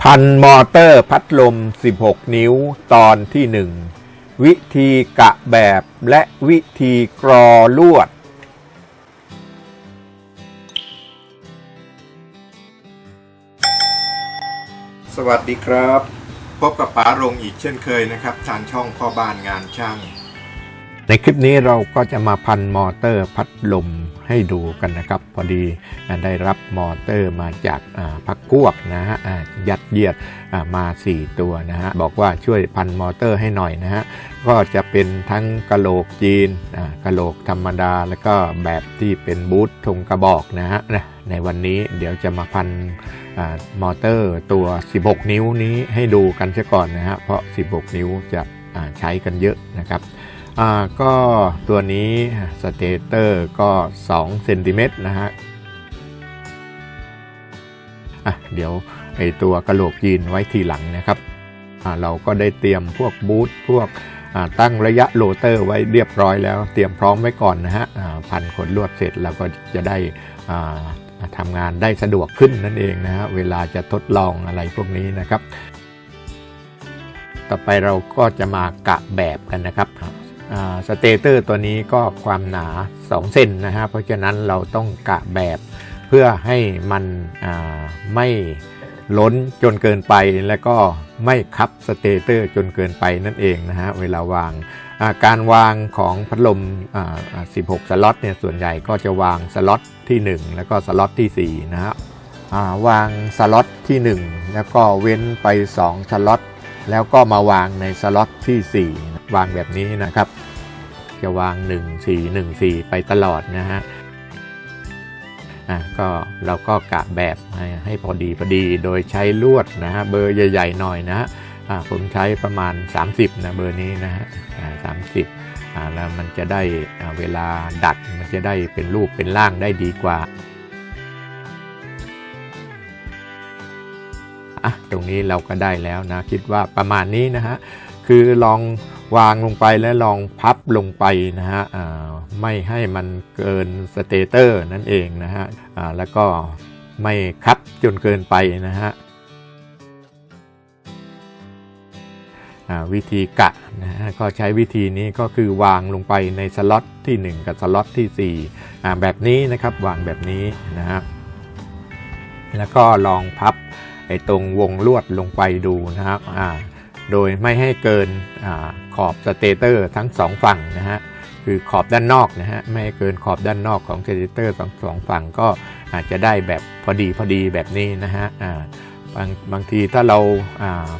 พันมอเตอร์พัดลม 16 นิ้วตอนที่ 1 วิธีกะแบบและวิธีกรอลวด สวัสดีครับ พบกับป๋ารงอีกเช่นเคยนะครับ ทางช่องพ่อบ้านงานช่าง ในคลิปนี้เราก็จะมาพันมอเตอร์พัดลมให้ดูกันนะครับ พอดีได้รับมอเตอร์มาจากพักพวกนะฮะยัดเยียดอ่ามา 4 ตัวนะฮะบอกว่าช่วยพันมอเตอร์ให้หน่อยนะฮะก็จะเป็นทั้งกะโหลกจีนอ่ากะโหลกธรรมดา แล้วก็แบบที่เป็นบูทธงกระบอกนะฮะในวันนี้เดี๋ยวจะมาพันอมอเตอร์ตัว 16 นิ้วนี้ให้ดูกันเสียก่อนนะฮะเพราะ 16 นิ้วจะใช้กันเยอะนะครับ อ่าก็ตัวนี้สเตเตอร์ก็2เซนติเมตรนะฮะอะเดี๋ยวไอตัวกระโหลกยีนไว้ทีหลังนะครับอ่าเราก็ได้เตรียมพวกบูทพวกอ่าตั้งระยะโรเตอร์ไว้เรียบร้อยแล้ว เตรียมพร้อมไว้ก่อนนะฮะอ่าพันขนลวดเสร็จเราก็จะได้อ่าทำงานได้สะดวกขึ้นนั่นเองนะฮะเวลาจะทดลองอะไรพวกนี้นะครับ ต่อไปเราก็จะมากะแบบกันนะครับ สเตเตอร์ตัวนี้ก็ความหนา 2 เซนนะฮะเพราะฉะนั้นเราต้องกะแบบเพื่อให้มันไม่ล้นจนเกินไปแล้วก็ไม่คับสเตเตอร์จนเกินไปนั่นเองนะฮะเวลาวางาการวางของพัดลม 16 สล็อตเนี่ยส่วนใหญ่ก็จะวางสล็อตที่ 1 แล้วก็สล็อตที่4นะฮะาวางสล็อตที่ 1 แล้วก็เว้นไป 2 สล็อตแล้วก็มาวางในสล็อตที่4 วางแบบนี้นะครับ จะวาง 1 4 1 4 ไปตลอดนะฮะอะก็เราก็กะแบบให้ให้พอดีพอดีโดยใช้ลวดนะฮะเบอร์ใหญ่ ๆ หน่อยนะฮะผมใช้ประมาณ 30นะเบอร์นี้นะฮะสามสิบอ่าแล้วมันจะได้เวลาดัดมันจะได้เป็นรูปเป็นร่างได้ดีกว่าอะตรงนี้เราก็ได้แล้วนะคิดว่าประมาณนี้นะฮะคือลอง วางลงไปแล้วลองพับลงไปนะฮะอ่าไม่ให้มันเกินสเตเตอร์นั่นเองนะฮะอ่าแล้วก็ไม่คับจนเกินไปนะฮะอ่าวิธีกะนะฮะก็ใช้วิธีนี้ก็คือวางลงไปในสล็อตที่ 1 กับสล็อตที่4อ่าแบบนี้นะครับวางแบบนี้นะฮะแล้วก็ลองพับไอ้ตรงวงลวดลงไปดูนะครับอ่าโดยไม่ให้เกินอา ขอบสเตเตอร์ทั้งสองฝั่งนะฮะคือขอบด้านนอกนะฮะไม่เกินขอบด้านนอกของสเตเตอร์สองสองฝั่งก็อาจจะได้แบบพอดีพอดีแบบนี้นะฮะอ่าบางบางทีถ้าเราอ่า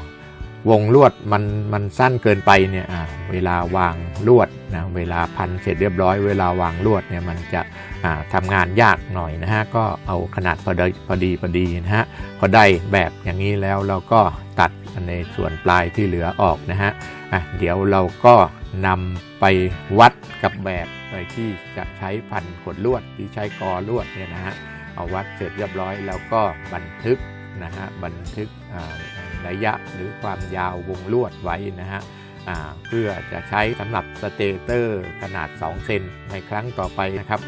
วงลวดมันมันสั้นเกินไปเนี่ยอ่าเวลาวางลวดนะเวลาพันเสร็จเรียบร้อย เวลาวางลวดเนี่ยมันจะอ่าทำงานยากหน่อยนะฮะก็เอาขนาดพอดีพอดีพอดีนะฮะพอได้แบบอย่างนี้แล้วเราก็ ในส่วนปลายที่เหลือออกนะฮะอะเดี๋ยวเราก็นำไปวัดกับแบบโดยที่จะใช้พันขดลวดที่ใช้กอลวดเนี่ยนะฮะเอาวัดเสร็จเรียบร้อยแล้วก็บันทึกนะฮะบันทึกระยะหรือความยาววงลวดไว้นะฮะเพื่อจะใช้สำหรับสเตเตอร์ขนาด 2 เซนในครั้งต่อไปนะครับ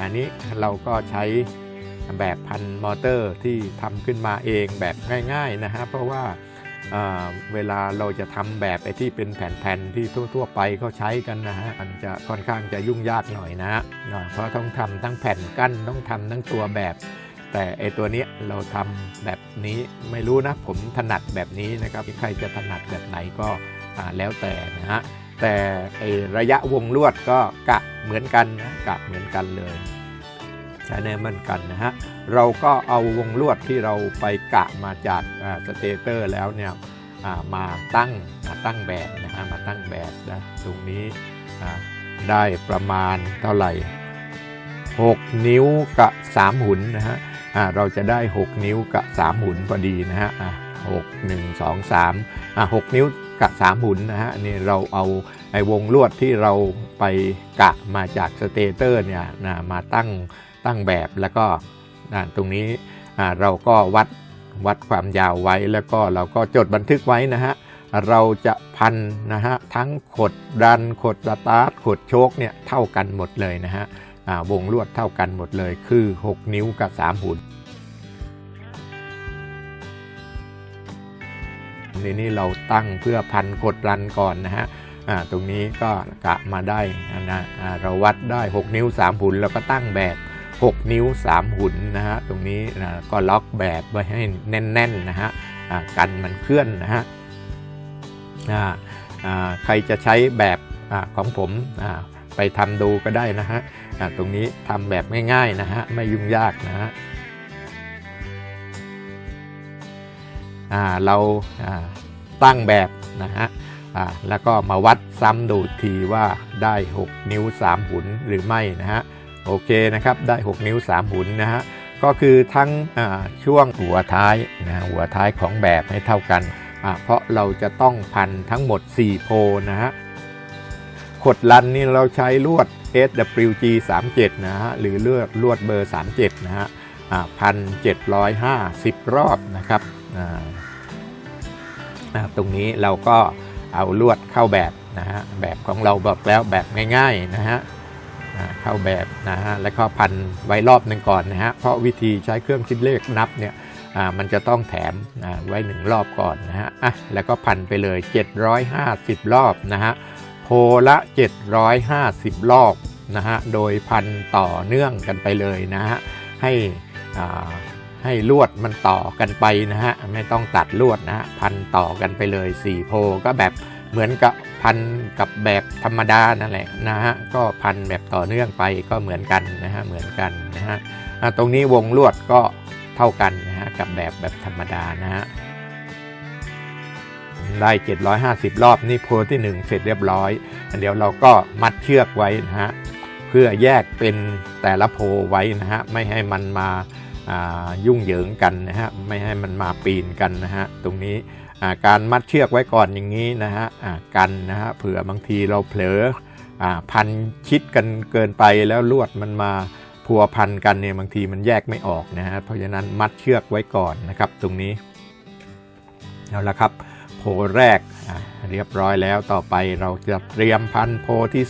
อันนี้เราก็ใช้ แบบพันมอเตอร์ที่ทำขึ้นมาเองแบบง่าย ๆนะฮะเพราะว่าเวลาเราจะทำแบบไอ้ที่เป็นแผ่นๆที่ทั่ว ๆ ไปเขาใช้กันนะฮะมันจะค่อนข้างจะยุ่งยากหน่อยนะฮะเพราะต้องทำทั้งแผ่นกั้นต้องทำทั้งตัวแบบ แต่ไอ้ตัวนี้เราทำแบบนี้ไม่รู้นะผมถนัดแบบนี้นะครับใครจะถนัดแบบไหนก็แล้วแต่นะฮะแต่ระยะวงลวดก็กะเหมือนกันนะกะเหมือนกันเลย ใช้แน่เหมือนกันนะฮะเราก็เอาวงลวดที่เราไปกะมาจากสเตเตอร์แล้วเนี่ยมาตั้งมาตั้งแบบนะฮะมาตั้งแบบนะตรงนี้ได้ประมาณเท่าไหร่ 6 นิ้วกับ 3 หุนนะฮะเราจะได้ 6 นิ้วกับ 3 หุนพอดีนะฮะอ่า6 1 2 3อ่า6นิ้วกับ3หุนนะฮะนี่เราเอาไอ้วงลวดที่เราไปกะมาจากสเตเตอร์เนี่ยนะมาตั้ง ตั้งแบบแล้วก็ตรงนี้เราก็วัดวัดความยาวไว้แล้วก็เราก็จดบันทึกไว้นะฮะเราจะพันนะฮะทั้งขดดันขดสตาร์ทขดโชคเนี่ยเท่ากันหมดเลยนะฮะวงลวดเท่ากันหมดเลยคือ 6 นิ้วกับ 3 หุ่นทีนี้เราตั้งเพื่อพันกดรันก่อนนะฮะตรงนี้ก็กะมาได้นะเราวัดได้ 6 นิ้ว 3 หุ่นแล้วก็ตั้งแบบ 6 นิ้ว 3 หุ่นนะฮะตรงนี้นะก็ล็อกแบบไว้ให้แน่นๆนะฮะกันมันเคลื่อนนะฮะใครจะใช้แบบอของผมไปทำดูก็ได้นะฮะตรงนี้ทำแบบง่ายๆนะฮะไม่ยุ่งยากนะฮะเราตั้งแบบนะฮะแล้วก็มาวัดซ้ำดูทีว่าได้ 6 นิ้ว 3 หุ่นหรือไม่นะฮะ โอเคนะครับได้ 6 นิ้ว 3 หุ่นนะฮะก็คือทั้งช่วงหัวท้ายนะหัวท้ายของแบบให้เท่ากัน เพราะเราจะต้องพันทั้งหมด 4 โพนะฮะขดลันนี่เราใช้ลวด SWG 37นะฮะหรือเลือดลวดเบอร์ 37 นะฮะพันเจ็ดร้อยห้าสิบรอบนะครับตรงนี้เราก็เอาลวดเข้าแบบนะฮะแบบของเราบอกแล้วแบบง่ายๆนะฮะ เข้าแบบนะฮะแล้วก็พันไว้รอบหนึ่งก่อนนะฮะเพราะวิธีใช้เครื่องคิดเลขนับเนี่ยมันจะต้องแถมไว้หนึ่งรอบก่อนนะฮะอะแล้วก็พันไปเลย 750 รอบนะฮะโพละ 750 รอบนะฮะโดยพันต่อเนื่องกันไปเลยนะฮะให้ให้ลวดมันต่อกันไปนะฮะไม่ต้องตัดลวดนะฮะพันต่อกันไปเลย 4 โพก็แบบเหมือนกับ พันกับแบบธรรมดานั่นแหละนะฮะก็พันแบบต่อเนื่องไปก็เหมือนกันนะฮะเหมือนกันนะฮะตรงนี้วงลวดก็เท่ากันนะฮะกับแบบแบบธรรมดานะฮะได้ 750 รอบนี่โพที่ 1 เสร็จเรียบร้อย เดี๋ยวเราก็มัดเชือกไว้นะฮะเพื่อแยกเป็นแต่ละโพไว้นะฮะไม่ให้มันมา ยุ่งเหยิงกันนะฮะไม่ให้มันมาปีนกันนะฮะตรงนี้การมัดเชือกไว้ก่อนอย่างนี้นะฮะกันนะฮะเผื่อบางทีเราเผลอพันชิดกันเกินไปแล้วลวดมันมาพัวพันกันเนี่ยบางทีมันแยกไม่ออกนะฮะเพราะฉะนั้นมัดเชือกไว้ก่อนนะครับ ตรงนี้เอาละครับ โพแรกเรียบร้อยแล้วต่อไปเราจะเตรียมพันโพที่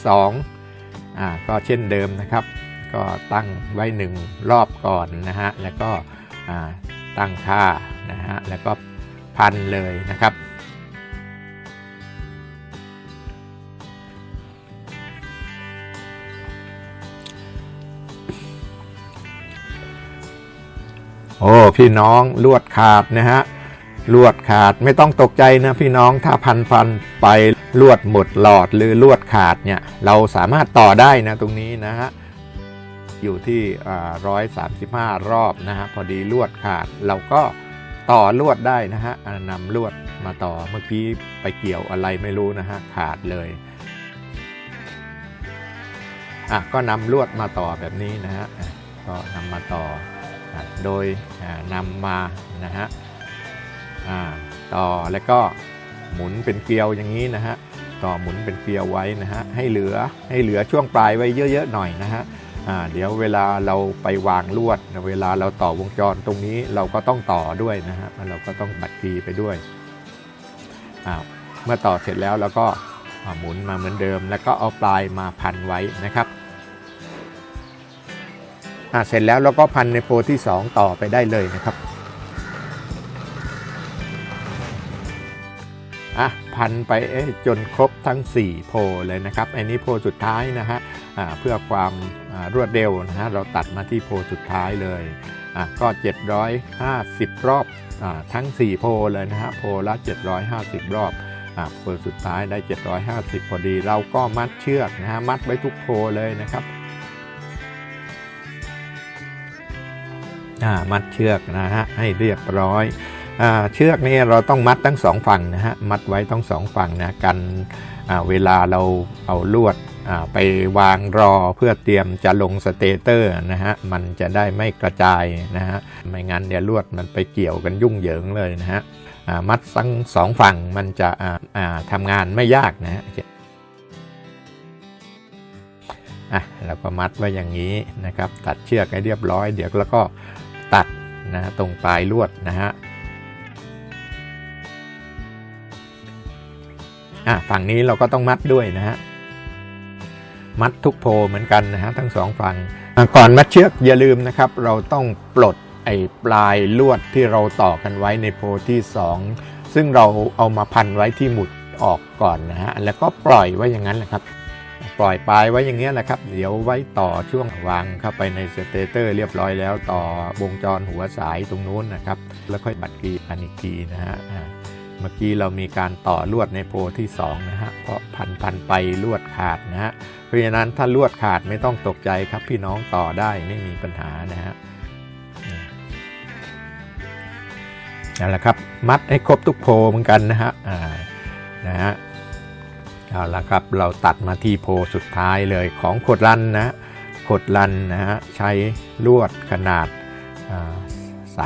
2อ่าก็เช่นเดิมนะครับ ก็ตั้งไว้หนึ่งรอบก่อนนะฮะแล้วก็ตั้งค่านะฮะแล้วก็พันเลยนะครับ โอ้พี่น้องลวดขาดนะฮะลวดขาดไม่ต้องตกใจนะพี่น้องถ้าพันพันไปลวดหมดหลอดหรือลวดขาดเนี่ยเราสามารถต่อได้นะตรงนี้นะฮะ อยู่ที่ร้อยสามสิบห้ารอบนะฮะพอดีลวดขาดเราก็ต่อลวดได้นะฮะนำลวดมาต่อเมื่อกี้ไปเกี่ยวอะไรไม่รู้นะฮะขาดเลยอะก็นำลวดมาต่อแบบนี้นะฮะก็นำมาต่อโดยนำมานะฮะต่อแล้วก็หมุนเป็นเกลียวอย่างนี้นะฮะต่อหมุนเป็นเกลียวไว้นะฮะให้เหลือให้เหลือช่วงปลายไว้เยอะๆหน่อยนะฮะ เดี๋ยวเวลาเราไปวางลวด เวลาเราต่อวงจรตรงนี้เราก็ต้องต่อด้วยนะฮะเราก็ต้องบัดกีไปด้วย เมื่อต่อเสร็จแล้วเราก็หมุนมาเหมือนเดิม แล้วก็เอาปลายมาพันไว้นะครับเสร็จแล้วเราก็พันในโพที่ 2 ต่อไปได้เลยนะครับ อะพันไปจนครบทั้ง 4 โพเลยนะครับอันนี้โพสุดท้ายนะฮะเพื่อความรวดเร็วนะฮะเราตัดมาที่โพสุดท้ายเลยก็ 750 รอบอทั้ง 4 โพเลยนะฮะโพละ 750 รอบอโพสุดท้ายได้ 750 พอดี เราก็มัดเชือกนะฮะมัดไว้ทุกโพเลยนะครับมัดเชือกนะฮะให้เรียบร้อย เชือกนี่เราต้องมัดทั้งสองฝั่งนะฮะมัดไว้ทั้งสองฝั่งนะกันเวลาเราเอาลวดไปวางรอเพื่อเตรียมจะลงสเตเตอร์นะฮะมันจะได้ไม่กระจายนะฮะไม่งั้นเดี๋ยวลวดมันไปเกี่ยวกันยุ่งเหยิงเลยนะฮะมัดทั้งสองฝั่งมันจะทำงานไม่ยากนะฮะอะเราก็มัดไว้อย่างนี้นะครับ ตัดเชือกให้เรียบร้อย เดี๋ยวแล้วก็ตัดนะตรงปลายลวดนะฮะ อะฝั่งนี้เราก็ต้องมัดด้วยนะฮะมัดทุกโพเหมือนกันนะฮะทั้งสองฝั่งก่อนมัดเชือกอย่าลืมนะครับ เราต้องปลดไอ้ปลายลวดที่เราต่อกันไว้ในโพที่ 2 ซึ่งเราเอามาพันไว้ที่หมุดออกก่อนนะฮะแล้วก็ปล่อยไว้อย่างนั้นแหละครับ ปล่อยปลายไว้อย่างเงี้ยแหละครับ เดี๋ยวไว้ต่อช่วงวางเข้าไปในสเตเตอร์เรียบร้อยแล้วต่อวงจรหัวสายตรงนู้นนะครับ แล้วค่อยบัดกีอันอีกทีนะฮะ เมื่อกี้เรามีการต่อลวดในโพที่2นะฮะเพราะพันพันไปลวดขาดนะฮะเพราะฉะนั้นถ้าลวดขาดไม่ต้องตกใจครับ พี่น้องต่อได้ไม่มีปัญหานะฮะนั่นแหละครับมัดให้ครบทุกโพเหมือนกันนะฮะอ่านะฮะเอาละครับเราตัดมาที่โพสุดท้ายเลยของขดลันนะขดลันนะฮะใช้ลวดขนาดอ่า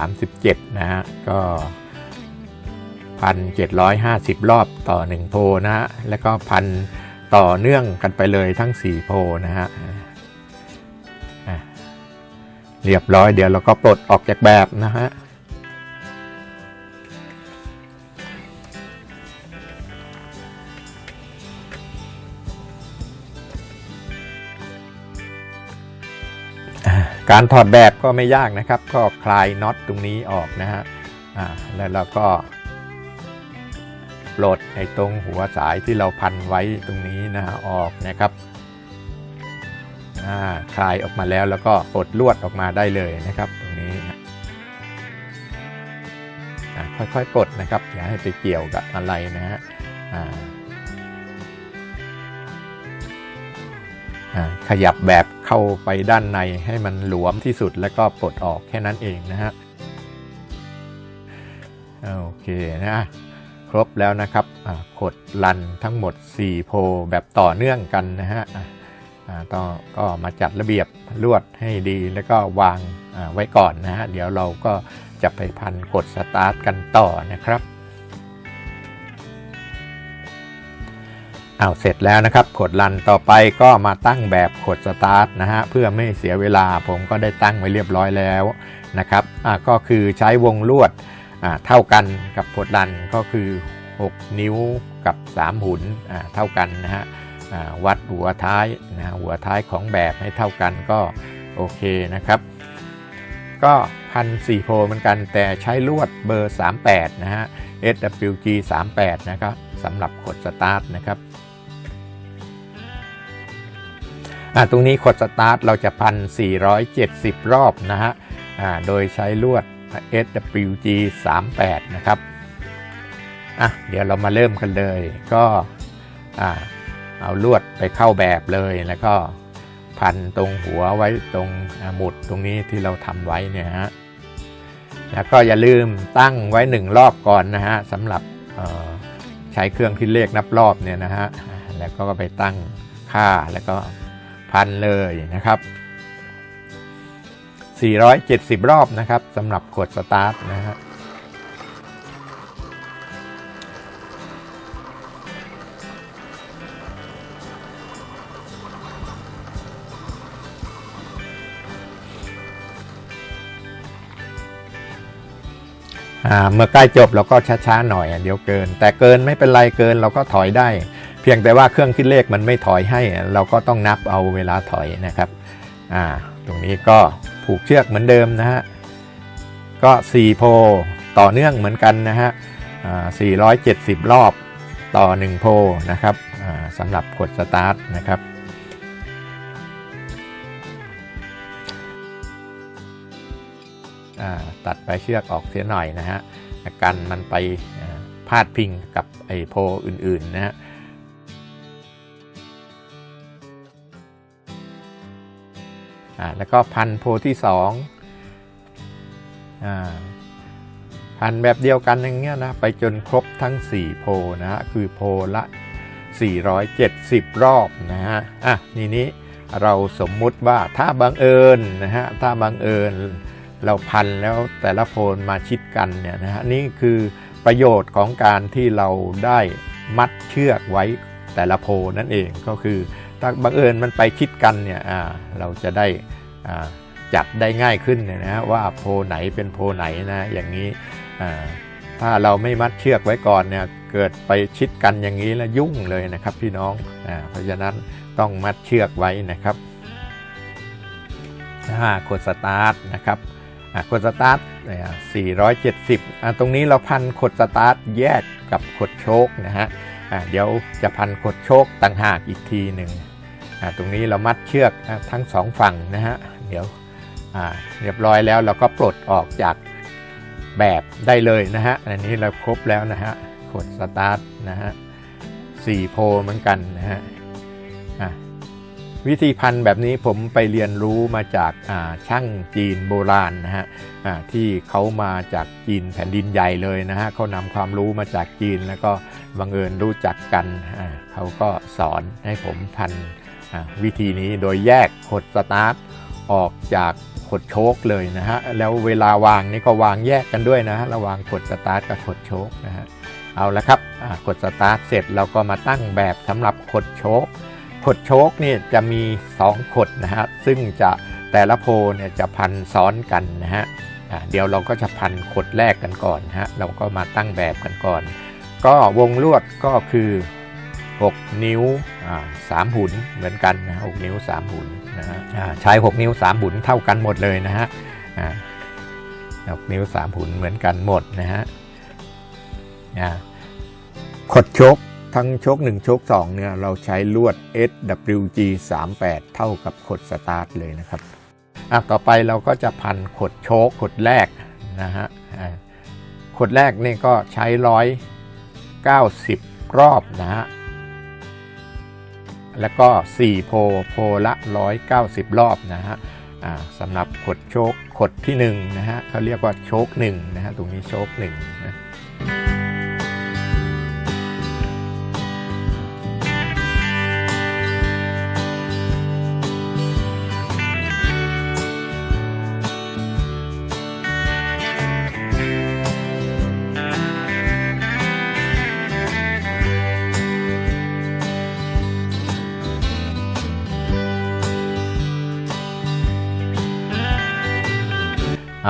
37 นะฮะก็ 1,750 รอบต่อ 1 โพนะฮะ แล้วก็พันต่อเนื่องกันไปเลยทั้ง 4 โพนะฮะเรียบร้อยเดี๋ยวเราก็ปลดออกจากแบบนะฮะการถอดแบบก็ไม่ยากนะครับ ก็คลายน็อตตรงนี้ออกนะฮะแล้วเราก็ ปลดไอ้ตรงหัวสายที่เราพันไว้ตรงนี้นะฮะออกนะครับคลายออกมาแล้วแล้วก็ปลดลวดออกมาได้เลยนะครับ ตรงนี้ค่อยๆปลดนะครับอย่าให้ไปเกี่ยวกับอะไรนะฮะขยับแบบเข้าไปด้านในให้มันหลวมที่สุดแล้วก็ปลดออกแค่นั้นเองนะฮะโอเคนะ ครบแล้วนะครับอ่าขดลันทั้งหมด 4 โพลแบบต่อเนื่องกันนะฮะอ่าอ่าต้องก็มาจัดระเบียบลวดให้ดีแล้วก็วางไว้ก่อนนะฮะ เดี๋ยวเราก็จะไปพันกดสตาร์ทกันต่อนะครับเอาเสร็จแล้วนะครับขดลันต่อไปก็มาตั้งแบบขดสตาร์ทนะฮะเพื่อไม่เสียเวลาผมก็ได้ตั้งไว้เรียบร้อยแล้วนะครับอ่าก็คือใช้วงลวด เท่ากันกับขดลันก็คือ 6 นิ้วกับ 3 หุนเท่ากันนะฮะวัดหัวท้ายนะหัวท้ายของแบบให้เท่ากันก็โอเคนะครับ ก็พันสี่โพลเหมือนกันแต่ใช้ลวดเบอร์ 38 นะฮะ SWG 38 นะครับสำหรับขดสตาร์ทนะครับตรงนี้ขดสตาร์ทเราจะพัน470 รอบนะฮะโดยใช้ลวด SWG 38นะครับอะเดี๋ยวเรามาเริ่มกันเลย ก็อ่าเอาลวดไปเข้าแบบเลยแล้วก็พันตรงหัวไว้ตรงหมุดตรงนี้ที่เราทำไว้เนี่ยฮะแล้วก็อย่าลืมตั้งไว้หนึ่งรอบก่อนนะฮะสำหรับใช้เครื่องคิดเลขนับรอบเนี่ยนะฮะแล้วก็ไปตั้งค่าแล้วก็พันเลยนะครับ 470 รอบนะครับสำหรับกดสตาร์ทนะฮะเมื่อใกล้จบเราก็ช้าๆหน่อยเดี๋ยวเกิน แต่เกินไม่เป็นไรเกินเราก็ถอยได้ เพียงแต่ว่าเครื่องคิดเลขมันไม่ถอยให้ เราก็ต้องนับเอาเวลาถอยนะครับ อ่า ตรงนี้ก็ ผูกเชือกเหมือนเดิมนะฮะ ก็ 4 โพต่อเนื่องเหมือนกันนะฮะอ่า470 รอบต่อ 1 โพนะครับสำหรับกดสตาร์ทนะครับตัดไปเชือกออกเสียหน่อยนะฮะกันมันไปพาดพิงกับไอ้โพอื่นๆนะฮะ แล้วก็พันโพที่สองอพันแบบเดียวกันอย่างเงี้ยนะไปจนครบทั้ง 4 โพนะฮะคือโพละ 470 รอบนะฮะอะทีนี้เราสมมุติว่าถ้าบังเอิญนะฮะถ้าบังเอิญเราพันแล้วแต่ละโพลมาชิดกันเนี่ยนะฮะนี่คือประโยชน์ของการที่เราได้มัดเชือกไว้แต่ละโพนั่นเองก็คือ ถ้าบังเอิญมันไปชิดกันเนี่ยเราจะได้จัดได้ง่ายขึ้นนะว่าโพไหนเป็นโพไหนนะอย่างนี้ถ้าเราไม่มัดเชือกไว้ก่อนเนี่ยเกิดไปชิดกันอย่างนี้แล้วยุ่งเลยนะครับพี่น้องอเพราะฉะนั้นต้องมัดเชือกไว้นะครับกดสตาร์ทนะครับกดสตาร์ท470ตรงนี้เราพันกดสตาร์ทแยกกับกดโชคนะฮะเดี๋ยวจะพันกดโชคต่างหากอีกทีหนึ่ง ตรงนี้เรามัดเชือกทั้งสองฝั่งนะฮะเดี๋ยวเรียบร้อยแล้วเราก็ปลดออกจากแบบได้เลยนะฮะอันนี้เราครบแล้วนะฮะกดสตาร์ทนะฮะสี่โพเหมือนกันนะฮะวิธีพันแบบนี้ผมไปเรียนรู้มาจากช่างจีนโบราณนะฮะที่เขามาจากจีนแผ่นดินใหญ่เลยนะฮะเขานำความรู้มาจากจีนแล้วก็บังเอิญรู้จักกันเขาก็สอนให้ผมพันอ วิธีนี้โดยแยกขดสตาร์ทออกจากขดโชคเลยนะฮะแล้วเวลาวางนี่ก็วางแยกกันด้วยนะฮะระหว่างขดสตาร์ทกับขดโชคนะฮะเอาละครับกดสตาร์ทเสร็จเราก็มาตั้งแบบสำหรับขดโชคขดโชคนี่จะมี2ขดนะฮะซึ่งจะแต่ละโพเนี่ยจะพันซ้อนกันนะฮะเดี๋ยวเราก็จะพันขดแรกกันก่อนนะฮะเราก็มาตั้งแบบกันก่อน ก็วงลวดก็คือ 6 นิ้วสามหุนเหมือนกันนะหกนิ้ว 3 หุนนะฮะอ่าใช้ 6 นิ้ว 3 หุนเท่ากันหมดเลยนะฮะอ่าหกนิ้ว 3 หุนเหมือนกันหมดนะฮะอ่าขดชคทั้งชค1ชค2เนี่ย เราใช้ลวด SWG 38 เท่ากับขดสตาร์ทเลยนะครับต่อไปเราก็จะพันขดโชคขดแรกนะฮะขดแรกนี่ก็ใช้ร้อย90รอบนะฮะ แล้วก็ 4 โพลโพลละ 190 รอบนะฮะสำหรับขดโชคขดที่1นะฮะเขาเรียกว่าโชค1นะฮะตรงนี้โชค1นะ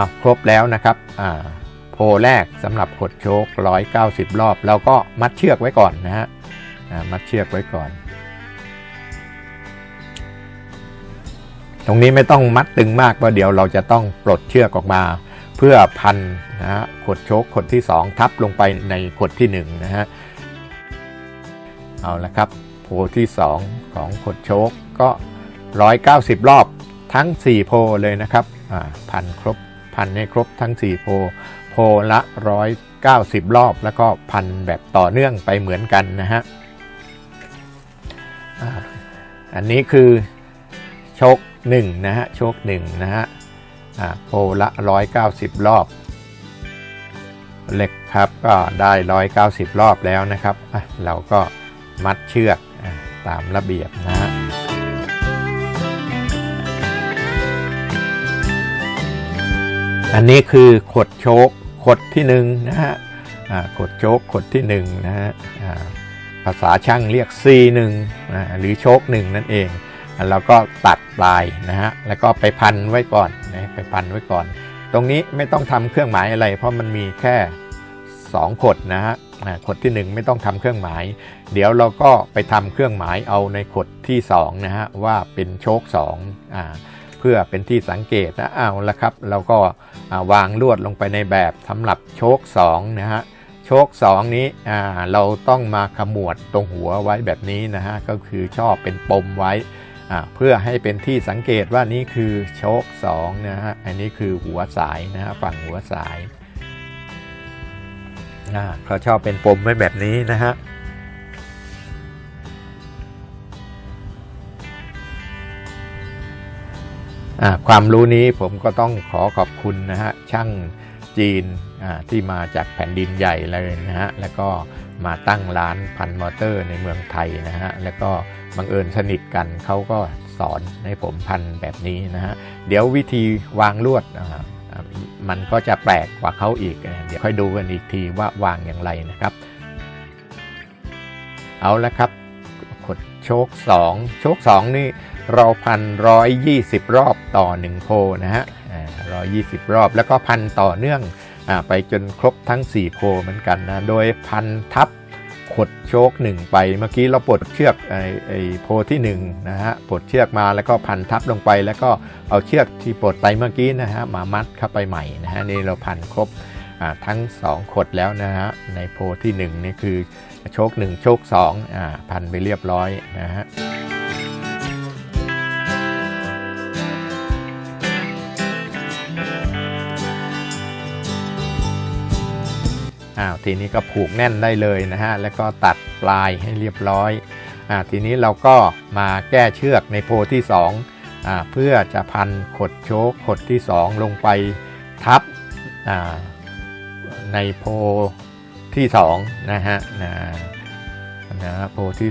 อะครบแล้วนะครับโพลแรกสำหรับขดโชค190 รอบ เราก็มัดเชือกไว้ก่อนนะฮะมัดเชือกไว้ก่อน ตรงนี้ไม่ต้องมัดตึงมากเพราะเดี๋ยวเราจะต้องปลดเชือกออกมา เพื่อพันนะฮะขดโชคขดที่ 2 ทับลงไปในขดที่1นะฮะเอาละครับโพลที่ 2 ของขดโชคก็ 190 รอบทั้ง 4 โพลเลยนะครับพันครบ พันให้ครบทั้ง 4 โพ โพละ 190 รอบ แล้วก็พันแบบต่อเนื่องไปเหมือนกันนะฮะอันนี้คือชค1นะฮะชค1นะฮะโพละ 190 รอบ เหล็กครับก็ได้ 190 รอบแล้วนะครับ เราก็มัดเชือกตามระเบียบนะฮะ อันนี้คือขดโชกขดที่หนึ่งนะฮะขดโชกขดที่หนึ่งนะฮะภาษาช่างเรียก C1 นะหรือโชกหนึ่งนั่นเองอะเราก็ตัดปลายนะฮะแล้วก็ไปพันไว้ก่อนนะไปพันไว้ก่อน ตรงนี้ไม่ต้องทำเครื่องหมายอะไร เพราะมันมีแค่2ขดนะฮะขดที่ 1 ไม่ต้องทำเครื่องหมาย เดี๋ยวเราก็ไปทำเครื่องหมายเอาในขดที่2นะฮะว่าเป็นโชค2อ่าเพื่อเป็นที่สังเกตนะเอาละครับ เราก็ วางลวดลงไปในแบบสำหรับโชค2นะฮะโชค2นี้เราต้องมาขมวดตรงหัวไว้แบบนี้นะฮะก็คือชอบเป็นปมไว้เพื่อให้เป็นที่สังเกตว่านี่คือโชค2นะฮะอันนี้คือหัวสายนะฮะฝั่งหัวสายเขาชอบเป็นปมไว้แบบนี้นะฮะ ความรู้นี้ผมก็ต้องขอขอบคุณนะฮะช่างจีนที่มาจากแผ่นดินใหญ่เลยนะฮะแล้วก็มาตั้งร้านพันมอเตอร์ในเมืองไทยนะฮะแล้วก็บังเอิญสนิทกันเขาก็สอนให้ผมพันแบบนี้นะฮะเดี๋ยววิธีวางลวดมันก็จะแปลกกว่าเขาอีก เดี๋ยวค่อยดูกันอีกทีว่าวางอย่างไรนะครับ เอาละครับ โชค2 โชค 2 นี่เราพันร้อยยี่สิบรอบต่อ 1 โพนะฮะร้อยยี่สิบรอบแล้วก็พันต่อเนื่องอไปจนครบทั้ง 4 โพเหมือนกันนะ โดยพันทับขดโชคหนึ่งไปเมื่อกี้เราปลดเชือกไอไอโพที่หนึ่งนะฮะปลดเชือกมาแล้วก็พันทับลงไปแล้วก็เอาเชือกที่ปลดไปเมื่อกี้นะฮะมามัดเข้าไปใหม่นะฮะนี่เราพันครบทั้งสองขดแล้วนะฮะในโพที่หนึ่งนี่คือ โชคหนึ่งโชคสองอ่าพันไปเรียบร้อยนะฮะอ้าวทีนี้ก็ผูกแน่นได้เลยนะฮะแล้วก็ตัดปลายให้เรียบร้อยอ่าทีนี้เราก็มาแก้เชือกในโพที่2อ่าเพื่อจะพันขดโชกขดที่ 2 ลงไปทับอ่าในโพ ที่2นะฮะนะนะโพที่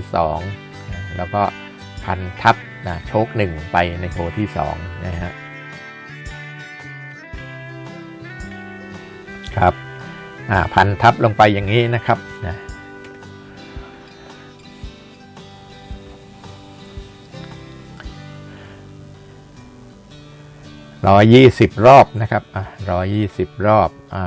2แล้วก็พันทับนะโชกหนึ่งไปในโพที่2นะฮะครับอ่าพันทับลงไปอย่างนี้นะครับนะร้อยยี่สิบรอบนะครับอะร้อยยี่สิบรอบอ่า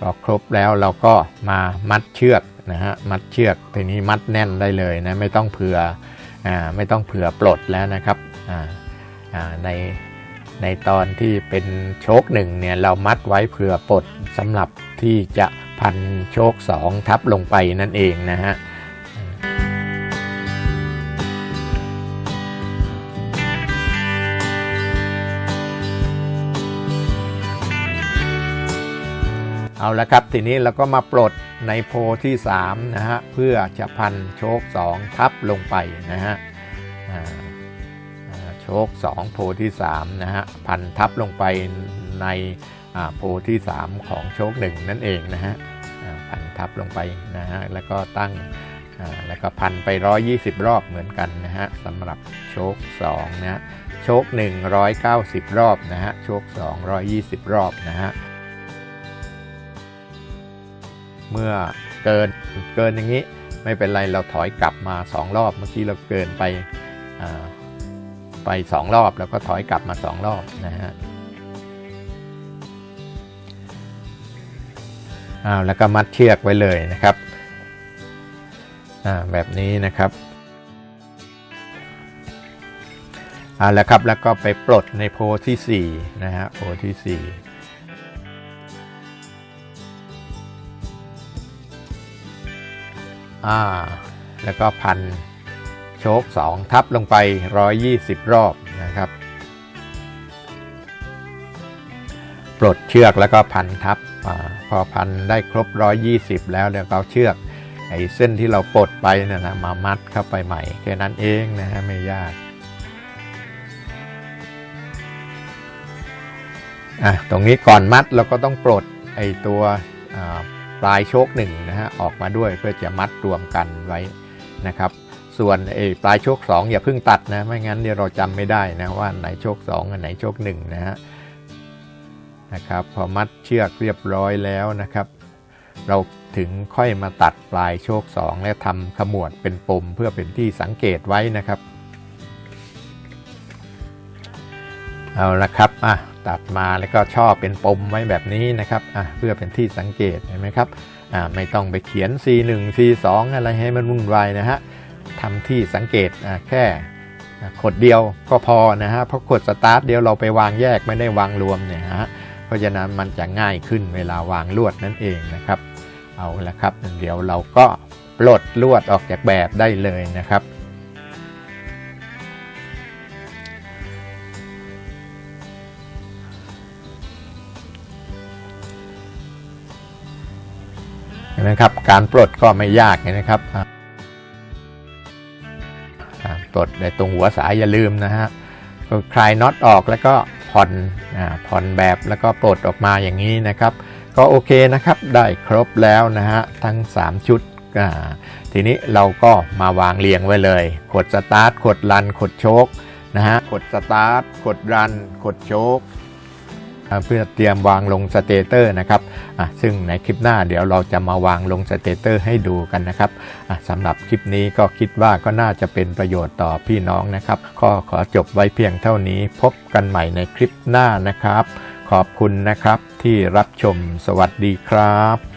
พอครบแล้วเราก็มามัดเชือกนะฮะมัดเชือกทีนี้มัดแน่นได้เลยนะไม่ต้องเผื่ออ่าไม่ต้องเผื่อปลดแล้วนะครับอ่าอ่าในในตอนที่เป็นโชคหนึ่งเนี่ยเรามัดไว้เผื่อปลดสำหรับที่จะพันโชคสองทับลงไปนั่นเองนะฮะ เอาละครับทีนี้เราก็มาปลดในโพที่3นะฮะเพื่อจะพันโชค2ทับลงไปนะฮะโชค2โพที่3นะฮะพันทับลงไปในโพที่ 3 ของโชค1นั่นเองนะฮะพันทับลงไปนะฮะแล้วก็ตั้งแล้วก็พันไป 120 รอบเหมือนกันนะฮะสำหรับโชค2นะฮะโชค1 190 รอบนะฮะโชค2 120 รอบนะฮะ เมื่อเกินเกินอย่างนี้ไม่เป็นไรเราถอยกลับมา 2 รอบ เมื่อกี้เราเกินไปไปสองรอบแล้วก็ถอยกลับมาสองรอบนะฮะอ้าวแล้วก็มัดเชือกไว้เลยนะครับอ่าแบบนี้นะครับเอาแล้วครับแล้วก็ไปปลดในโพที่4นะฮะโพที่4 อ่าแล้วก็พันโชค 2 ทับลงไป 120 รอบนะครับ ปลดเชือกแล้วก็พันทับอพอพันได้ครบ 120 แล้วเดี๋ยวเราเชือกไอ้เส้นที่เราปลดไปนะนะมามัดเข้าไปใหม่แค่นั้นเองนะฮะไม่ยากอะตรงนี้ก่อนมัดเราก็ต้องปลดไอ้ตัว ปลายโชคหนึ่งนะฮะออกมาด้วยเพื่อจะมัดรวมกันไว้นะครับ ส่วนไอ้ปลายโชค2องอย่าเพิ่งตัดนะไม่งั้นเดี๋ยวเราจำไม่ได้นะว่าไหนโชค2อันไหนโชค1นะฮะนะครับพอมัดเชือกเรียบร้อยแล้วนะครับ เราถึงค่อยมาตัดปลายโชค2และทำขมวดเป็นปมเพื่อเป็นที่สังเกตไว้นะครับเอาละครับอะ ตัดมาแล้วก็ช่อเป็นปมไว้แบบนี้นะครับอะเพื่อเป็นที่สังเกตเห็นไหมครับอ่าไม่ต้องไปเขียน C1 C2 อะไรให้มันวุ่นวายนะฮะทำที่สังเกตแค่ขดเดียวก็พอนะฮะเพราะขดสตาร์ทเดียวเราไปวางแยกไม่ได้วางรวมเนี่ยฮะเพราะฉะนั้นมันจะง่ายขึ้นเวลาวางลวดนั่นเองนะครับ เอาละครับเดี๋ยวเราก็ปลดลวดออกจากแบบได้เลยนะครับ นไหมครับ การปลดก็ไม่ยากนะครับปลดในตรงหัวสายอย่าลืมนะฮะก็คลายน็อตออกแล้วก็ผ่อนผ่อนแบบแล้วก็ปลดออกมาอย่างนี้นะครับ ก็โอเคนะครับได้ครบแล้วนะฮะทั้ง 3 ชุดทีนี้เราก็มาวางเรียงไว้เลย กดสตาร์ทกดรันกดโชคนะฮะกดสตาร์ทกดรันกดโชค เพื่อเตรียมวางลงสเตเตอร์นะครับซึ่งในคลิปหน้าเดี๋ยวเราจะมาวางลงสเตเตอร์ให้ดูกันนะครับสำหรับคลิปนี้ก็คิดว่าก็น่าจะเป็นประโยชน์ต่อพี่น้องนะครับก็ขอจบไว้เพียงเท่านี้พบกันใหม่ในคลิปหน้านะครับ ขอบคุณนะครับที่รับชมสวัสดีครับ